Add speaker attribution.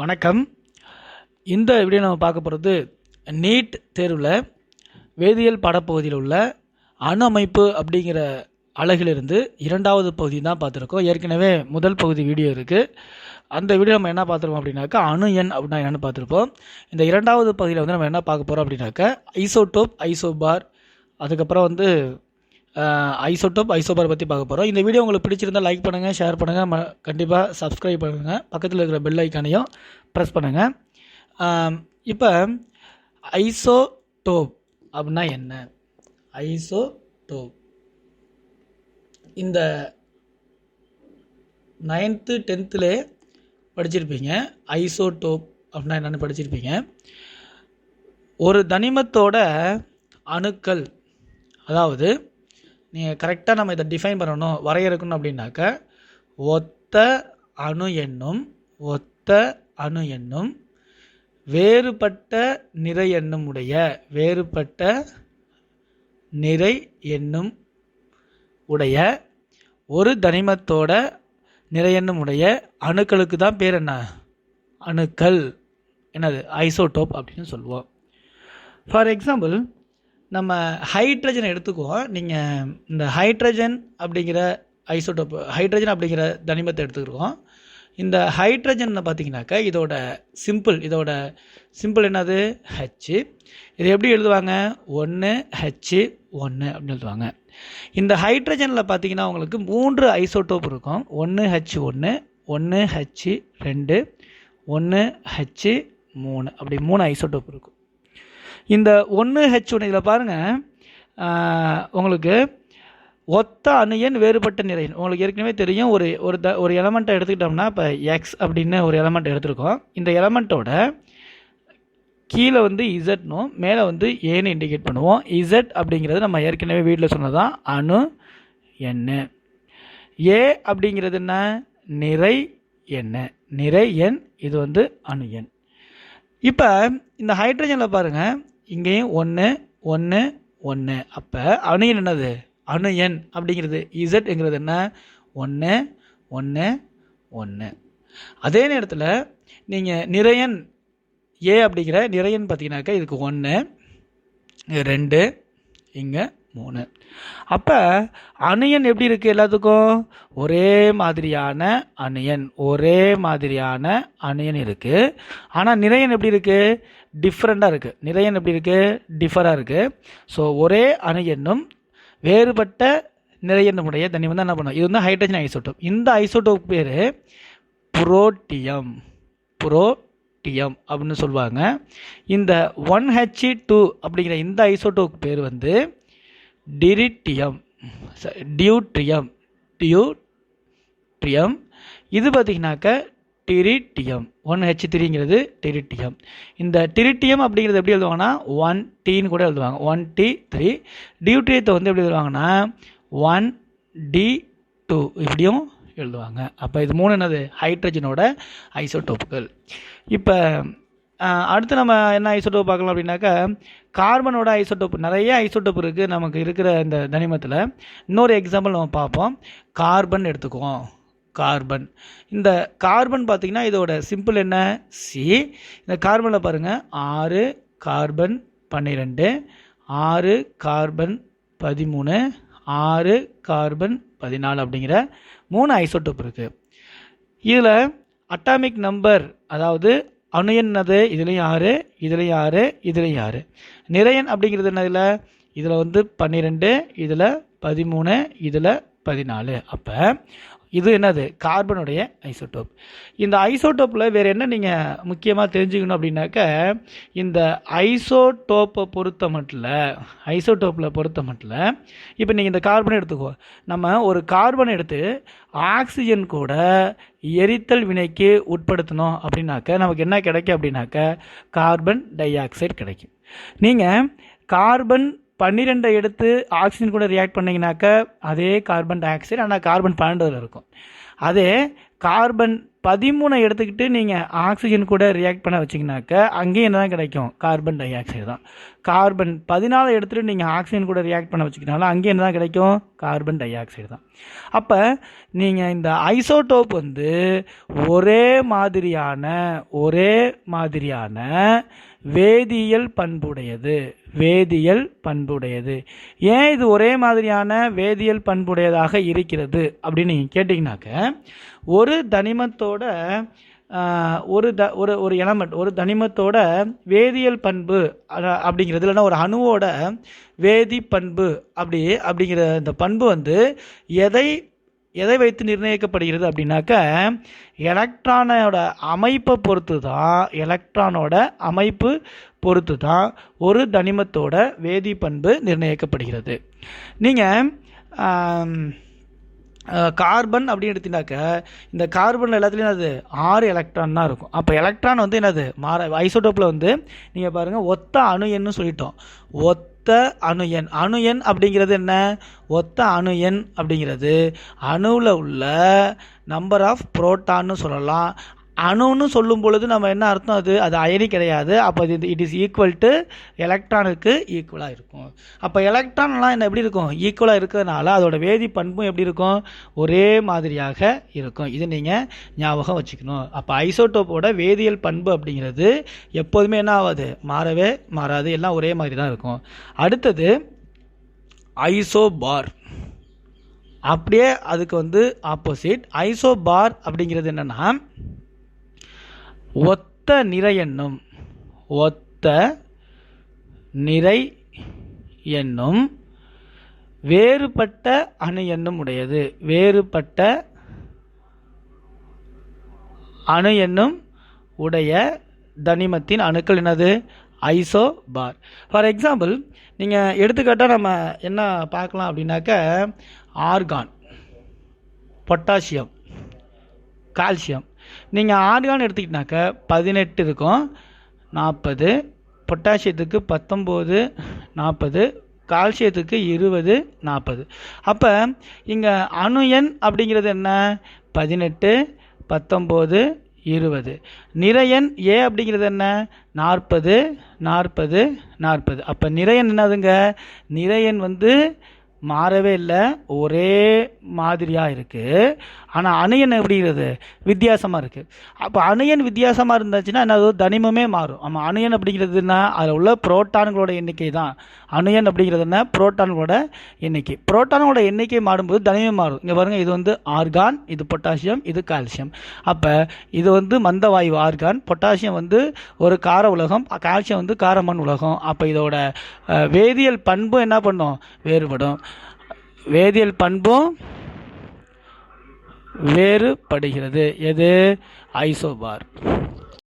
Speaker 1: வணக்கம். இந்த வீடியோ நம்ம பார்க்க போகிறது நீட் தேர்வில் வேதியியல் பாடப்பகுதியில் உள்ள அணு அமைப்பு அப்படிங்கிற அழகிலிருந்து இரண்டாவது பகுதி தான் பார்த்துருக்கோம். ஏற்கனவே முதல் பகுதி வீடியோ இருக்குது அந்த வீடியோ நம்ம என்ன பார்த்துருக்கோம் அப்படின்னாக்கா அணு எண் அப்படின்னா என்னென்னு பார்த்துருப்போம். இந்த இரண்டாவது பகுதியில் வந்து நம்ம என்ன பார்க்க போகிறோம் அப்படின்னாக்கா ஐசோடோப் ஐசோபார் அதுக்கப்புறம் வந்து ஐசோடோப் ஐசோபார் பற்றி பார்க்க போகிறோம் இந்த வீடியோ உங்களுக்கு பிடிச்சிருந்தால் லைக் பண்ணுங்கள் ஷேர் பண்ணுங்கள் ம கண்டிப்பாக சப்ஸ்கிரைப் பண்ணுங்கள் பக்கத்தில் இருக்கிற பெல் ஐக்கானையும் ப்ரெஸ் பண்ணுங்கள் இப்போ ஐசோடோப் அப்படின்னா என்ன? ஐசோடோப். இந்த நைன்த்து டென்த்துலே படிச்சிருப்பீங்க. ஐசோடோப் அப்படின்னா என்னென்னு படிச்சிருப்பீங்க. ஒரு தனிமத்தோட அணுக்கள் அதாவது நீங்கள் கரெக்டாக நம்ம இதை டிஃபைன் பண்ணணும் வரையறுக்கணும் அப்படின்னாக்க ஒத்த அணு எண்ணும் ஒத்த அணு எண்ணும் வேறுபட்ட நிறை எண்ணும் உடைய வேறுபட்ட நிறை எண்ணும் உடைய ஒரு தனிமத்தோட நிறை எண்ணும் உடைய அணுக்களுக்கு தான் பேர் என்ன? அணுக்கள். என்னது? ஐசோடோப் அப்படின்னு சொல்லுவோம். ஃபார் எக்ஸாம்பிள் நம்ம ஹைட்ரஜனை எடுத்துக்குவோம். நீங்கள் இந்த ஹைட்ரஜன் அப்படிங்கிற ஐசோட்டோப் ஹைட்ரஜன் அப்படிங்கிற தனிமத்தை எடுத்துக்கிறோம் இந்த ஹைட்ரஜனை பார்த்தீங்கன்னாக்கா இதோட சிம்பிள் இதோட சிம்பிள் என்னது? ஹச்சு இது எப்படி எழுதுவாங்க? ஒன்று ஹச்சு ஒன்று அப்படின்னு எழுதுவாங்க. இந்த ஹைட்ரஜனில் பார்த்தீங்கன்னா உங்களுக்கு மூன்று ஐசோட்டோப் இருக்கும். ஒன்று ஹச் ஒன்று ஒன்று ஹச்சு ரெண்டு ஒன்று ஹச்சு மூணு. அப்படி மூணு ஐசோட்டோப் இருக்கும். இந்த ஒன்று ஹெச் ஒன்று இதில் பாருங்கள் உங்களுக்கு ஒத்த அணியன் வேறுபட்ட நிறையன் உங்களுக்கு ஏற்கனவே தெரியும் ஒரு ஒரு த ஒரு எலமெண்ட்டை எடுத்துக்கிட்டோம்னா இப்போ எக்ஸ் அப்படின்னு ஒரு எலமெண்ட் எடுத்திருக்கோம். இந்த எலமெண்ட்டோட கீழே வந்து இசட்னும் மேலே வந்து ஏன்னு இண்டிகேட் பண்ணுவோம். இசட் அப்படிங்கிறது நம்ம ஏற்கனவே வீட்டில் சொன்னதான் அணு எண்ணு. ஏ அப்படிங்கிறது என்ன? நிறை என்ன நிறை எண் இது வந்து அணு எண். இப்போ இந்த ஹைட்ரஜனில் பாருங்கள் இங்கேயும் ஒன்று ஒன்று ஒன்று அப்போ அணு எண் என்னது? அணு எண் அப்படிங்கிறது. இசட்ங்கிறது என்ன? ஒன்று ஒன்று ஒன்று அதே நேரத்தில் நீங்கள் நிறையன் ஏ அப்படிங்கிற நிறையன் பார்த்தீங்கன்னாக்கா இதுக்கு ஒன்று ரெண்டு இங்கே மூணு. அப்போ அணியன் எப்படி இருக்குது எல்லாத்துக்கும்? ஒரே மாதிரியான அணியன் ஒரே மாதிரியான அணியன் இருக்குது ஆனால் நிறையன் எப்படி இருக்குது டிஃப்ரெண்ட்டாக இருக்குது நிறையன் எப்படி இருக்குது டிஃபராக இருக்குது ஸோ ஒரே அணியன்னும் வேறுபட்ட நிறையனுடைய தண்ணி வந்து என்ன பண்ணும்? இது வந்து ஹைட்ரஜன் ஐசோட்டோப் இந்த ஐசோட்டோப் பேர் புரோட்டியம் புரோட்டியம் அப்படின்னு சொல்லுவாங்க. இந்த ஒன் ஹெச்சி டூ அப்படிங்கிற இந்த ஐசோட்டோக்கு பேர் வந்து டிரிட்டியம் டியூட்ரியம் டியூட்ரியம் இது பார்த்திங்கனாக்க டிரிட்டியம் ஒன் ஹெச் த்ரீங்கிறது டிரிட்டியம் இந்த டிரிட்டியம் அப்படிங்கிறது எப்படி எழுதுவாங்கன்னா ஒன் டீன்னு கூட எழுதுவாங்க. ஒன் டி த்ரீ டியூட்ரியத்தை வந்து எப்படி எழுதுவாங்கன்னா ஒன் டி டூ இப்படியும் எழுதுவாங்க. அப்போ இது மூணு என்னது? ஹைட்ரஜனோட ஐசோடோப்புகள் இப்போ அடுத்து நம்ம என்ன ஐசோடோப் பார்க்கலாம் அப்படின்னாக்கா கார்பனோட ஐசோடோப் நிறைய ஐசோடோப் இருக்குது நமக்கு இருக்கிற இந்த தனிமத்தில். இன்னொரு எக்ஸாம்பிள் நம்ம பார்ப்போம். கார்பன் எடுத்துக்குவோம். கார்பன். இந்த கார்பன் பார்த்திங்கன்னா இதோட சிம்பிள் என்ன? சி இந்த கார்பனில் பாருங்கள் ஆறு கார்பன் பன்னிரெண்டு ஆறு கார்பன் பதிமூணு ஆறு கார்பன் பதினாலு அப்படிங்கிற மூணு ஐசோடோப் இருக்குது இதில் அட்டாமிக் நம்பர் அதாவது அணு என்னது? இதுலேயும் ஆறு இதுலேயும் ஆறு இதுலேயும் ஆறு நிறையன் அப்படிங்கிறது என்னதில் இதில் வந்து பன்னிரெண்டு இதில் பதிமூணு இதில் பதினாலு. அப்போ இது என்னது? கார்பனுடைய ஐசோட்டோப் இந்த ஐசோட்டோப்பில் வேறு என்ன நீங்கள் முக்கியமாக தெரிஞ்சுக்கணும் அப்படின்னாக்க இந்த ஐசோட்டோப்பை பொறுத்த மட்டும் ஐசோட்டோப்பில் பொறுத்த மட்டும் இப்போ நீங்கள் இந்த கார்பனை எடுத்துக்கோ. நம்ம ஒரு கார்பன் எடுத்து ஆக்சிஜன் கூட எரித்தல் வினைக்கு உட்படுத்தணும் அப்படின்னாக்க நமக்கு என்ன கிடைக்கும் அப்படின்னாக்க கார்பன் டை ஆக்சைடு கிடைக்கும். நீங்கள் கார்பன் பன்னிரெண்டை எடுத்து ஆக்சிஜன் கூட ரியாக்ட் பண்ணிங்கனாக்க அதே கார்பன் டை ஆக்சைடு ஆனால் கார்பன் பன்னெண்டில் இருக்கும். அதே கார்பன் பதிமூணை எடுத்துக்கிட்டு நீங்கள் ஆக்சிஜன் கூட ரியாக்ட் பண்ண வச்சிங்கனாக்க அங்கேயும் என்ன தான் கிடைக்கும்? கார்பன் டை ஆக்சைடு தான். கார்பன் பதினாலு எடுத்துகிட்டு நீங்கள் ஆக்சிஜன் கூட ரியாக்ட் பண்ண வச்சிக்கினாலும் அங்கேயும் என்ன தான் கிடைக்கும்? கார்பன் டை ஆக்சைடு தான். அப்போ நீங்கள் இந்த ஐசோடோப் வந்து ஒரே மாதிரியான ஒரே மாதிரியான வேதியியல் பண்புடையது வேதியியல் பண்புடையது. ஏன் இது ஒரே மாதிரியான வேதியியல் பண்புடையதாக இருக்கிறது அப்படின்னு நீங்கள் கேட்டிங்கனாக்க ஒரு தனிமத்தோட ஒரு த ஒரு ஒரு எலமெண்ட் ஒரு தனிமத்தோட வேதியியல் பண்பு அப்படிங்கிறது இல்லைன்னா ஒரு அணுவோட வேதி பண்பு அப்படி அப்படிங்கிற இந்த பண்பு வந்து எதை எதை வைத்து நிர்ணயிக்கப்படுகிறது அப்படின்னாக்க எலக்ட்ரானோட அமைப்பை பொறுத்து தான் எலக்ட்ரானோட அமைப்பு பொறுத்து தான் ஒரு தனிமத்தோட வேதி பண்பு நிர்ணயிக்கப்படுகிறது. நீங்கள் கார்பன் அப்படின்னு எடுத்தினாக்க இந்த கார்பன் எல்லாத்துலேயும் அது ஆறு எலக்ட்ரான் தான் இருக்கும். அப்போ எலக்ட்ரான் வந்து என்னது? மாற ஐசோடோப்பில் வந்து நீங்கள் பாருங்கள் ஒத்த அணு எண்ணு சொல்லிட்டோம். ஒத்த அணு எண். அணு எண் அப்படிங்கிறது என்ன? ஒத்த அணு எண் அப்படிங்கிறது அணுவில் உள்ள நம்பர் ஆஃப் புரோட்டான்னு சொல்லலாம். அணுன்னு சொல்லும் பொழுது நம்ம என்ன அர்த்தம் அது? அது அயனி கிடையாது. அப்போ இது இட் இஸ் ஈக்குவல் டு எலக்ட்ரானுக்கு ஈக்குவலாக இருக்கும். அப்போ எலக்ட்ரான்லாம் என்ன எப்படி இருக்கும்? ஈக்குவலாக இருக்கிறதுனால அதோட வேதி பண்பும் எப்படி இருக்கும்? ஒரே மாதிரியாக இருக்கும். இது நீங்கள் ஞாபகம் வச்சுக்கணும். அப்போ ஐசோட்டோப்போட வேதியியல் பண்பு அப்படிங்கிறது எப்போதுமே என்ன ஆகாது? மாறவே மாறாது. எல்லாம் ஒரே மாதிரி தான் இருக்கும். அடுத்தது ஐசோபார். அப்படியே அதுக்கு வந்து ஆப்போசிட் ஐசோபார் அப்படிங்கிறது என்னென்னா ஒத்த நிறை என்னும் ஒத்த நிறை என்னும் வேறுபட்ட அணு எண்ணும் உடையது. வேறுபட்ட அணு என்னும் உடைய தனிமத்தின் அணுக்கள் என்னது? Iso bar. ஃபார் எக்ஸாம்பிள் நீங்கள் எடுத்துக்காட்டாக நம்ம என்ன பார்க்கலாம் அப்படின்னாக்க ஆர்கான் பொட்டாசியம் கால்சியம் நீங்கள் ஆர்கான் எடுத்துக்கிட்டாக்க பதினெட்டு இருக்கும் நாற்பது பொட்டாசியத்துக்கு பத்தொம்போது நாற்பது கால்சியத்துக்கு இருபது நாற்பது அப்போ இங்கே அணு எண் அப்படிங்கிறது என்ன? பதினெட்டு பத்தொம்போது இருபது. நிறையன் ஏ அப்படிங்கிறது என்ன? நாற்பது நாற்பது நாற்பது. அப்போ நிறையன் என்னதுங்க? நிறையன் வந்து மாறவே இல்லை. ஒரே மாதிரியாக இருக்குது ஆனால் அணையன் எப்படிங்கிறது வித்தியாசமாக இருக்குது அப்போ அணையன் வித்தியாசமாக இருந்துச்சுன்னா என்ன அது தனிமமே மாறும். ஆமாம் அணையன் அப்படிங்கிறதுனா அதில் உள்ள புரோட்டான்களோட எண்ணிக்கை தான். அணையன் அப்படிங்கிறதுனா புரோட்டான்களோட எண்ணிக்கை. புரோட்டான்களோட எண்ணிக்கை மாறும்போது தனிமே மாறும். இங்கே பாருங்கள் இது வந்து ஆர்கான் இது பொட்டாசியம் இது கால்சியம் அப்போ இது வந்து மந்த வாயு ஆர்கான் பொட்டாசியம் வந்து ஒரு கார உலகம் கால்சியம் வந்து காரமண் உலகம். அப்போ இதோட வேதியியல் பண்பு என்ன பண்ணும்? வேறுபடும். வேதியியல் பண்பும் வேறுபடுகிறது. எது? ஐசோபார்.